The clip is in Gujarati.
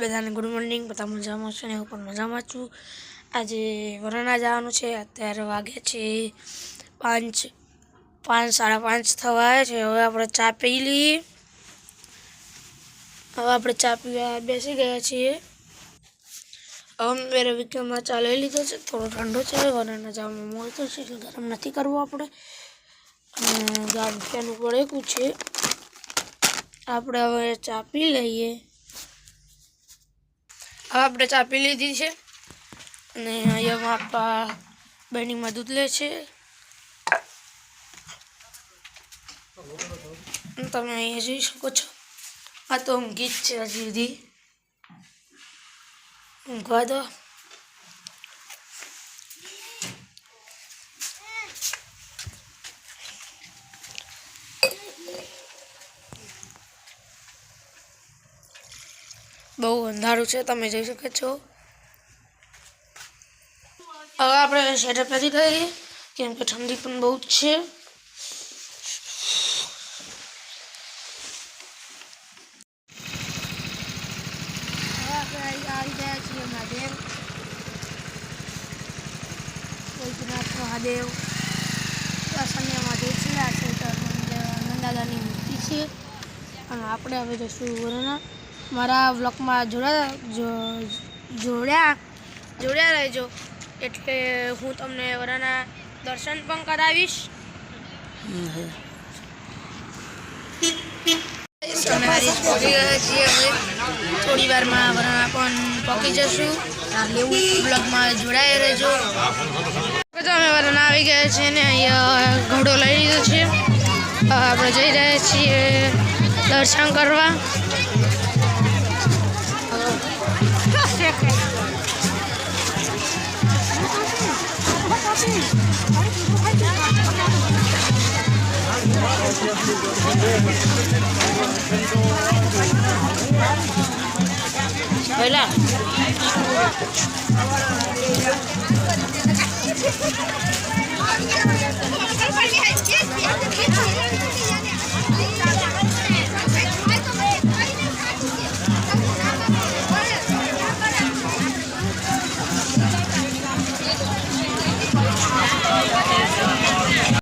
બધાને ગુડ મોર્નિંગ, બધા મજામાં છે ને હું પણ મજામાં છું. આજે વરણા જવાનું છે, અત્યારે વાગે છે પાંચ પાંચ, સાડા પાંચ થવા છે. હવે આપણે ચા પી લઈએ. હવે આપણે ચા પીવા બેસી ગયા છીએ. હવે મેરે વિકેમાં ચા લઈ લીધો છે, થોડો ઠંડો છે, વરણા જવામાં મળતો છે, એટલે ગરમ નથી કરવો આપણે. અને ગામ પેનું પડેકું છે. આપણે હવે ચા પી લઈએ. હવે આપણે ચા પી લીધી છે. અને અહીંયા આપણા બહેનીમાં દૂધ લે છે. તમે અહીંયા જોઈ શકો છો. આ તો ઊંઘી જ છે હજી સુધી. ઊંઘવા દો. બહુ અંધારું છે, તમે જોઈ શકો છો. હવે આપણે સેટઅપ પહેરી લઈએ, કેમ કે ઠંડી પણ બહુ જ છે. છીએ મહાદેવ. અસન્ય મહાદેવ. છે, આ સ્વેટર નંદાદાની મૂર્તિ છે. અને આપણે હવે જશું વરના મારા બ્લોગમાં જોડા જોડ્યા જોડ્યા રહેજો. એટલે હું તમને વરાના દર્શન પણ કરાવીશ. થોડી વારમાં વરાણા પણ પકી જશું. બ્લોગમાં જોડાઈ રહેજો. તો અમે વરાણા આવી ગયા છીએ ને અહીંયા ઘોડો લઈ લીધો છે. આપણે જઈ રહ્યા છીએ દર્શન કરવા. Thế.